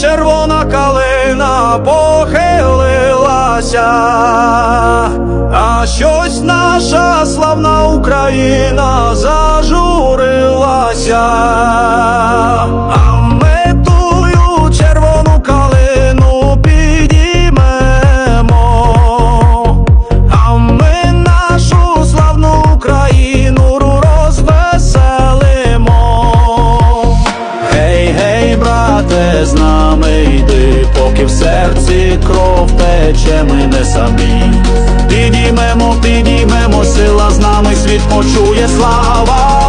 червона калина похилилася, а щось наша славна Україна зажурилася. Брате, з нами йди, поки в серці кров тече, ми не самі. Підіймемо, підіймемо, сила з нами, світ почує, слава!